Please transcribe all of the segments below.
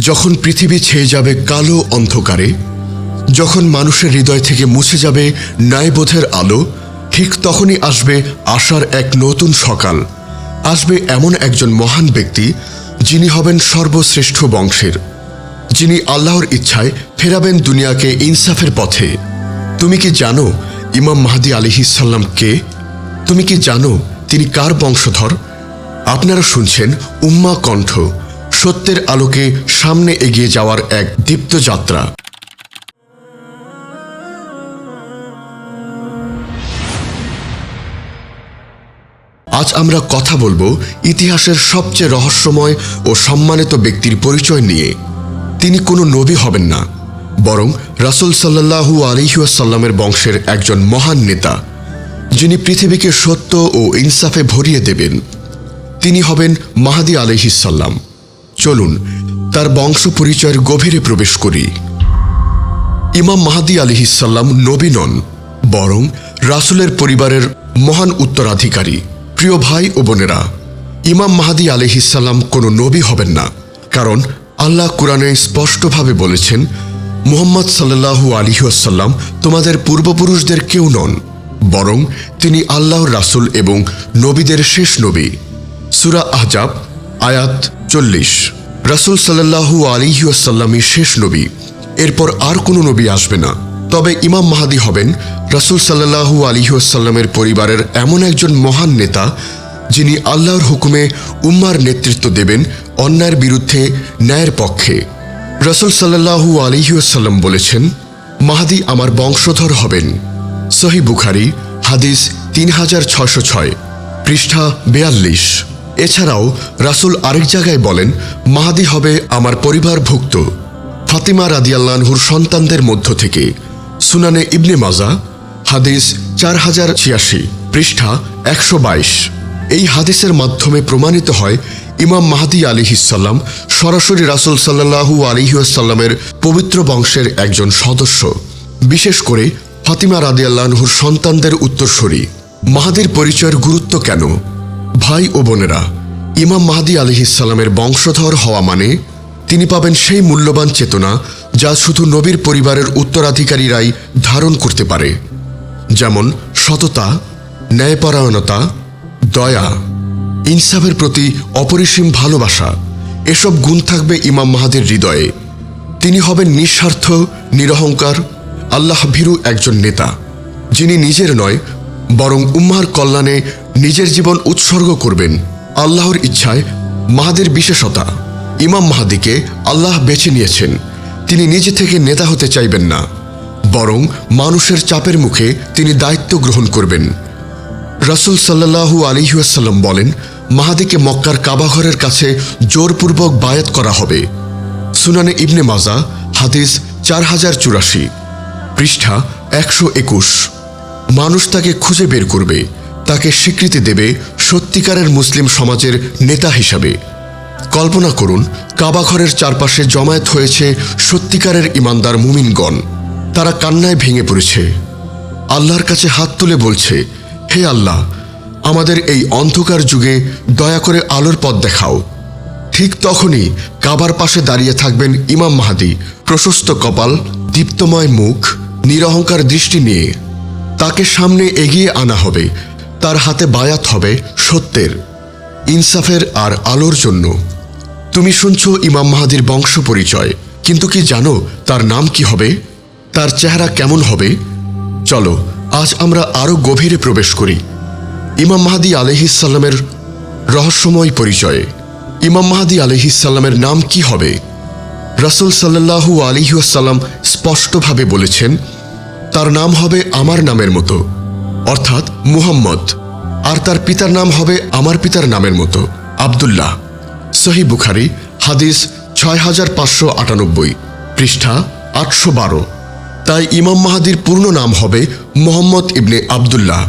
যখন পৃথিবী ছেয়ে যাবে কালো অন্ধকারে, যখন মানুষের হৃদয় থেকে মুছে যাবে ন্যায়বোধের আলো, ঠিক তখনই আসবে আশার এক নতুন সকাল। আসবে এমন একজন মহান ব্যক্তি, যিনি হবেন সর্বশ্রেষ্ঠ বংশের। যিনি আল্লাহর ইচ্ছায় ফেরাবেন দুনিয়াকে ইনসাফের পথে। তুমি কি জানো ইমাম মাহাদি আলিহিসাল্লাম কে? তুমি কি জানো তিনি কার বংশধর? আপনারা শুনছেন উম্মা কণ্ঠ। সত্যের আলোকে সামনে এগিয়ে যাওয়ার এক দীপ্ত যাত্রা। আজ আমরা কথা বলব ইতিহাসের সবচেয়ে রহস্যময় ও সম্মানিত ব্যক্তির পরিচয় নিয়ে। তিনি কোনো নবী হবেন না, বরং রাসুল সাল্লাহু আলিহাসাল্লামের বংশের একজন মহান নেতা, যিনি পৃথিবীকে সত্য ও ইনসাফে ভরিয়ে দেবেন। তিনি হবেন মাহাদি আলহিসাল্লাম চলুন, তার বংশ পরিচয়ের গভীরে প্রবেশ করি। ইমাম মাহাদি আলিহিসাল্লাম নবী নন, বরং রাসুলের পরিবারের মহান উত্তরাধিকারী, প্রিয় ভাই ও বোনেরা। ইমাম মাহাদি আলিহিসাল্লাম কোনো নবী হবেন না, কারণ আল্লাহ কোরআনে স্পষ্টভাবে বলেছেন, মুহাম্মদ সাল্লাহু আলিহাসাল্লাম তোমাদের পূর্বপুরুষদের কেউ নন, বরং তিনি আল্লাহর রাসুল এবং নবীদের শেষ নবী। সুরা আহজাব, আয়াত চল্লিশ। রাসুল সাল্লাহু আলিহাসাল্লামই শেষ নবী। এরপর আর কোনো নবী আসবে না। তবে ইমাম মাহাদি হবেন রাসুল সাল্লাহু আলিহাসাল্লামের পরিবারের এমন একজন মহান নেতা, যিনি আল্লাহর হুকুমে উম্মার নেতৃত্ব দেবেন অন্যায়ের বিরুদ্ধে ন্যায়ের পক্ষে। রসুল সাল্লাহু আলিহাসাল্লাম বলেছেন, মাহাদি আমার বংশধর হবেন। সহি বুখারি, হাদিস তিন হাজার ছশো ছয়, পৃষ্ঠা বেয়াল্লিশ। এছাড়াও রাসুল আরেক জায়গায় বলেন, মাহাদি হবে আমার পরিবারভুক্ত। ফাতিমা রাদিয়াল্লানহুর সন্তানদের মধ্য থেকে। সুনানে ইবনে মাজা, হাদিস চার হাজার ছিয়াশি, পৃষ্ঠা একশো বাইশ। এই হাদিসের মাধ্যমে প্রমাণিত হয়, ইমাম মাহাদি আলিহিসাল্লাম সরাসরি রাসুল সাল্লাহু আলিহাসাল্লামের পবিত্র বংশের একজন সদস্য। বিশেষ করে ফাতিমা রাদিয়াল্লানহুর সন্তানদের উত্তরসূরি। মাহাদির পরিচয়ের গুরুত্ব কেন? ভাই ও বোনেরা, ইমাম মাহাদি আলিহিসাল্লামের বংশধর হওয়া মানে তিনি পাবেন সেই মূল্যবান চেতনা যা শুধু নবীর পরিবারের উত্তরাধিকারীরাই ধারণ করতে পারে। যেমন সততা, ন্যায়পরায়ণতা, দয়া, ইনসাফের প্রতি অপরিসীম ভালোবাসা, এসব গুণ থাকবে ইমাম মাহাদের হৃদয়ে। তিনি হবেন নিঃস্বার্থ, নিরহংকার আল্লাহ ভীরু একজন নেতা, যিনি নিজের নয় বরং উম্মার কল্যাণে নিজের জীবন উৎসর্গ করবেন। আল্লাহর ইচ্ছায় মাহাদের বিশেষতা। ইমাম মাহাদিকে আল্লাহ বেছে নিয়েছেন। তিনি নিজে থেকে নেতা হতে চাইবেন না। বরং মানুষের চাপের মুখে তিনি দায়িত্ব গ্রহণ করবেন। রাসুল সাল্লাহু আলিহাসাল্লাম বলেন, মাহাদিকে মক্কার কাবাঘরের কাছে জোরপূর্বক বায়াত করা হবে। সুনানে ইবনে মাজা, হাদিস চার হাজার চুরাশি, পৃষ্ঠা একশো একুশ। মানুষ তাকে খুঁজে বের করবে, তাকে স্বীকৃতি দেবে সত্যিকারের মুসলিম সমাজের নেতা হিসাবে। কল্পনা করুন কাবাঘরের চারপাশে জমায়েত হয়েছে সত্যিকারের ইমানদার মুমিনগণ। তারা কান্নায় ভেঙে পড়েছে। আল্লাহর কাছে হাত তুলে বলছে, হে আল্লাহ, আমাদের এই অন্ধকার যুগে দয়া করে আলোর পথ দেখাও। ঠিক তখনই কাবার পাশে দাঁড়িয়ে থাকবেন ইমাম মাহাদি, প্রশস্ত কপাল, দীপ্তময় মুখ, নিরহংকার দৃষ্টি নিয়ে। তাকে সামনে এগিয়ে আনা হবে, তার হাতে বায়াত হবে সত্যের, ইনসাফের আর আলোর জন্য। তুমি শুনছ ইমাম মাহাদির বংশ পরিচয় কিন্তু কি জানো তার নাম কি হবে? তার চেহারা কেমন হবে? চলো, আজ আমরা আরও গভীরে প্রবেশ করি। ইমাম মাহাদি আলহিসাল্লামের রহস্যময় পরিচয়ে। ইমাম মাহাদি আলহিসাল্লামের নাম কি হবে? রাসুল সাল্লাহু আলিহাসাল্লাম স্পষ্টভাবে বলেছেন তার নাম হবে আমার নামের মতো, অর্থাৎ মুহাম্মদ। আর তার পিতার নাম হবে আমার পিতার নামের মতো, আবদুল্লাহ। সহি বুখারি, হাদিস ছয় হাজার পাঁচশো আটানব্বই, পৃষ্ঠা আটশো বারো। তাই ইমাম মাহাদির পূর্ণ নাম হবে মোহাম্মদ ইবনে আবদুল্লাহ।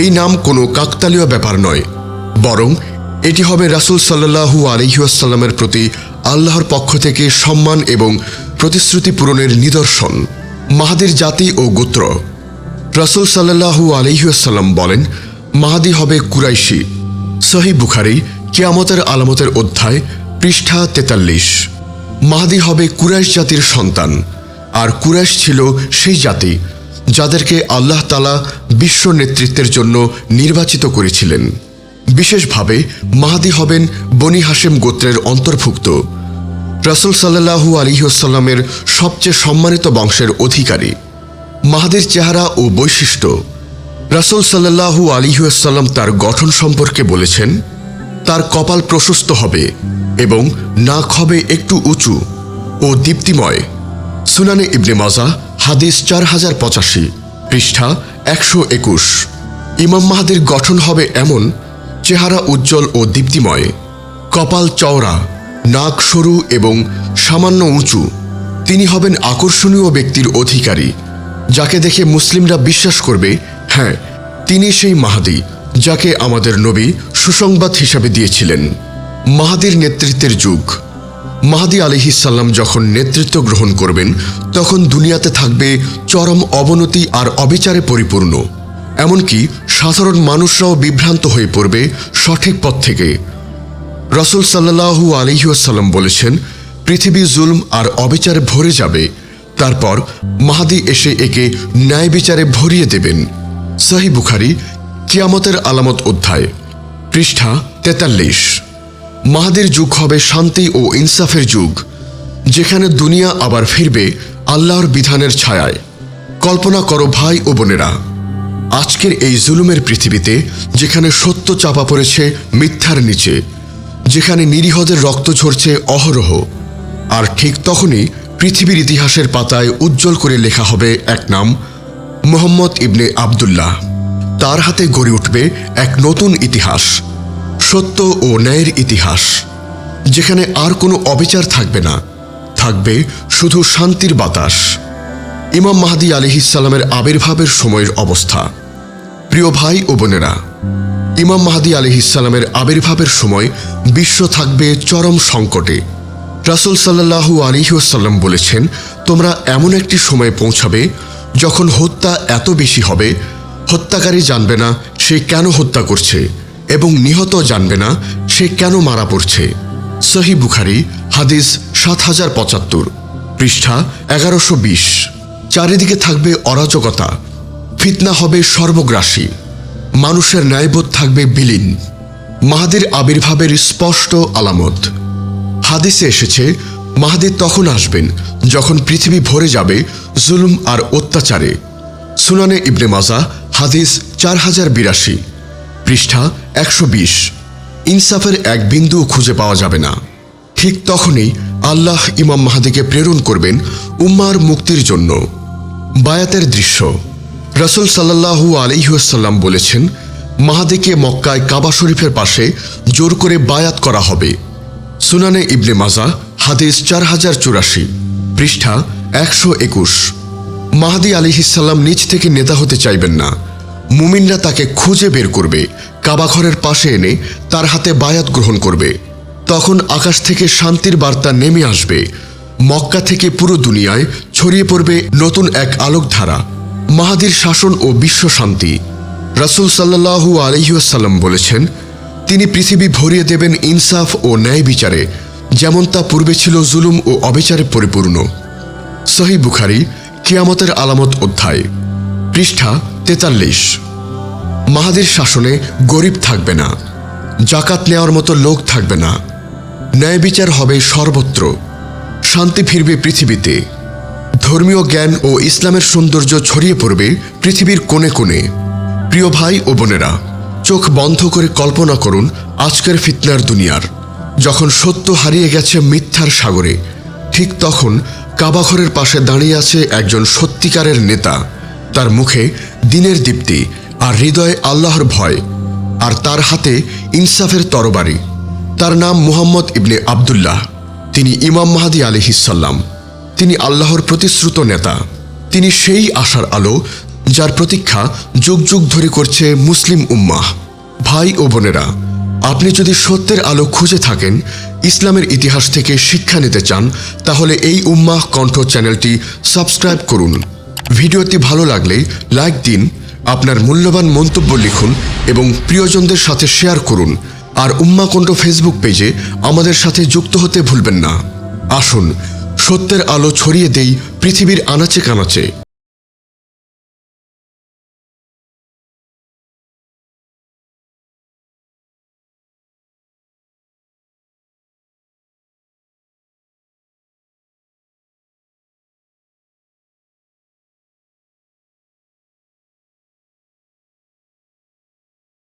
এই নাম কোনো কাকতালীয় ব্যাপার নয়, বরং এটি হবে রাসুল সাল্লাহু আলহিউসাল্লামের প্রতি আল্লাহর পক্ষ থেকে সম্মান এবং প্রতিশ্রুতি পূরণের নিদর্শন। মাহাদির জাতি ও গোত্র। রাসুল সাল্লাহু আলহিউসাল্লাম বলেন, মাহাদি হবে কুরাইশি। সহি বুখারি কিয়ামতের আলামতের অধ্যায়, পৃষ্ঠা তেতাল্লিশ। মাহাদি হবে কুরাইশ জাতির সন্তান, আর কুরাইশ ছিল সেই জাতি যাদেরকে আল্লাহ তালা বিশ্ব নেতৃত্বের জন্য নির্বাচিত করেছিলেন। বিশেষভাবে মাহাদি হবেন বনি হাসেম গোত্রের অন্তর্ভুক্ত। রাসুল সাল্লাহু আলিহাসাল্লামের সবচেয়ে সম্মানিত বংশের অধিকারী। মাহাদির চেহারা ও বৈশিষ্ট্য। রাসুল সাল্লাহু আলিহাসাল্লাম তার গঠন সম্পর্কে বলেছেন, তার কপাল প্রশস্ত হবে এবং নাক হবে একটু উঁচু ও দীপ্তিময়। সুনানে ইবনে মাজা, হাদিস চার হাজার পঁচাশি, পৃষ্ঠা একশো একুশ। ইমাম মাহাদির গঠন হবে এমন, চেহারা উজ্জ্বল ও দীপ্তিময়, কপাল চওড়া নাক সরু এবং সামান্য উঁচু। তিনি হবেন আকর্ষণীয় ব্যক্তির অধিকারী, যাকে দেখে মুসলিমরা বিশ্বাস করবে হ্যাঁ তিনি সেই মাহাদি, যাকে আমাদের নবী সুসংবাদ হিসাবে দিয়েছিলেন। মাহাদির নেতৃত্বের যুগ। মাহাদি আলিহিসাল্লাম যখন নেতৃত্ব গ্রহণ করবেন, তখন দুনিয়াতে থাকবে চরম অবনতি আর অবিচারে পরিপূর্ণ। এমনকি সাধারণ মানুষরাও বিভ্রান্ত হয়ে পড়বে সঠিক পথ থেকে। রসুল সাল্লাহু আলিহাসাল্লাম বলেছেন, পৃথিবী জুলম আর অবিচারে ভরে যাবে, তারপর মাহাদি এসে একে ন্যায় বিচারে ভরিয়ে দেবেন। সাহি বুখারি, কিয়ামতের আলামত অধ্যায়, পৃষ্ঠা তেতাল্লিশ। মাহাদির যুগ হবে শান্তি ও ইনসাফের যুগ, যেখানে দুনিয়া আবার ফিরবে আল্লাহর বিধানের ছায়ায়। কল্পনা করো ভাই ও বোনেরা, আজকের এই জুলুমের পৃথিবীতে যেখানে সত্য চাপা পড়েছে মিথ্যার নিচে যেখানে নিরীহদের রক্ত ঝরছে অহরহ। আর ঠিক তখনই পৃথিবীর ইতিহাসের পাতায় উজ্জ্বল করে লেখা হবে এক নাম, মোহাম্মদ ইবনে আবদুল্লাহ। তার হাতে গড়ে উঠবে এক নতুন ইতিহাস, সত্য ও ন্যায়ের ইতিহাস, যেখানে আর কোনো অবিচার থাকবে না, থাকবে শুধু শান্তির বাতাস। ইমাম মাহাদি আলিহিসাল্লামের আবির্ভাবের সময়ের অবস্থা। প্রিয় ভাই ও বোনেরা ইমাম মাহাদি আলিহিসাল্লামের আবির্ভাবের সময় বিশ্ব থাকবে চরম সংকটে। রাসুল সাল্লাহু আলিহাসাল্লাম বলেছেন, তোমরা এমন একটি সময় পৌঁছাবে যখন হত্যা এত বেশি হবে। হত্যাকারী জানবে না সে কেন হত্যা করছে এবং নিহত জানবে না সে কেন মারা পড়ছে। সহি বুখারি, হাদিস সাত হাজার পঁচাত্তর, পৃষ্ঠা এগারোশো বিশ। চারিদিকে থাকবে অরাজকতা, ফিতনা হবে সর্বগ্রাসী। মানুষের ন্যায়বোধ থাকবে বিলীন। মাহাদির আবির্ভাবের স্পষ্ট আলামত। হাদিসে এসেছে, মাহাদি তখন আসবেন, যখন পৃথিবী ভরে যাবে জুলুম আর অত্যাচারে। সুনানে ইবনে মাজা, হাদিস চার হাজার বিরাশি, পৃষ্ঠা একশো বিশ। ইনসাফের এক বিন্দুও খুঁজে পাওয়া যাবে না। ঠিক তখনই আল্লাহ ইমাম মাহাদিকে প্রেরণ করবেন উম্মার মুক্তির জন্য। বায়াতের দৃশ্য। রসুল সাল্লাহু আলিহাসাল্লাম বলেছেন, মাহাদিকে মক্কায় কাবা শরীফের পাশে জোর করে বায়াত করা হবে। সুনানে ইবনে মাজা, হাদিস চার হাজার চুরাশি, পৃষ্ঠা একশো একুশ। মাহাদি আলিহিসাল্লাম নিজ থেকে নেতা হতে চাইবেন না। মুমিনরা তাকে খুঁজে বের করবে কাবাঘরের পাশে এনে তার হাতে বায়াত গ্রহণ করবে। তখন আকাশ থেকে শান্তির বার্তা নেমে আসবে। মক্কা থেকে পুরো দুনিয়ায় ছড়িয়ে পড়বে নতুন এক আলোকধারা। মাহাদির শাসন ও বিশ্ব শান্তি। রাসুল সাল্লাহু আলহিউসাল্লাম বলেছেন, তিনি পৃথিবী ভরিয়ে দেবেন ইনসাফ ও ন্যায় বিচারে, যেমন তা পূর্বে ছিল জুলুম ও অবিচারে পরিপূর্ণ। সহি বুখারি, কিয়ামতের আলামত অধ্যায়, পৃষ্ঠা তেতাল্লিশ। মাহাদির শাসনে গরিব থাকবে না, জাকাত নেওয়ার মতো লোক থাকবে না, ন্যায় বিচার হবে সর্বত্র, শান্তি ফিরবে পৃথিবীতে। ধর্মীয় জ্ঞান ও ইসলামের সৌন্দর্য ছড়িয়ে পড়বে পৃথিবীর কোণে কোণে। প্রিয় ভাই ও বোনেরা, চোখ বন্ধ করে কল্পনা করুন আজকের ফিতনার দুনিয়ার। যখন সত্য হারিয়ে গেছে মিথ্যার সাগরে, ঠিক তখন কাবাঘরের পাশে দাঁড়িয়ে আছে একজন সত্যিকারের নেতা। তার মুখে দিনের দীপ্তি আর হৃদয়ে আল্লাহর ভয়, আর তার হাতে ইনসাফের তরবারি। তার নাম মুহাম্মদ ইবনে আবদুল্লাহ। তিনি ইমাম মাহাদি আলিহিসাল্লাম তিনি আল্লাহর প্রতিশ্রুত নেতা। তিনি সেই আশার আলো যার প্রতীক্ষা যুগ যুগ ধরে করছে মুসলিম উম্মাহ। ভাই ও বোনেরা, আপনি যদি সত্যের আলো খুঁজে থাকেন, ইসলামের ইতিহাস থেকে শিক্ষা নিতে চান, তাহলে এই উম্মাহ কণ্ঠ চ্যানেলটি সাবস্ক্রাইব করুন। ভিডিওটি ভালো লাগলে লাইক দিন, আপনার মূল্যবান মন্তব্য লিখুন এবং প্রিয়জনদের সাথে শেয়ার করুন। আর উম্মা কণ্ঠ ফেসবুক পেজে আমাদের সাথে যুক্ত হতে ভুলবেন না। আসুন সত্যের আলো ছড়িয়ে দেই পৃথিবীর আনাচে কানাচে।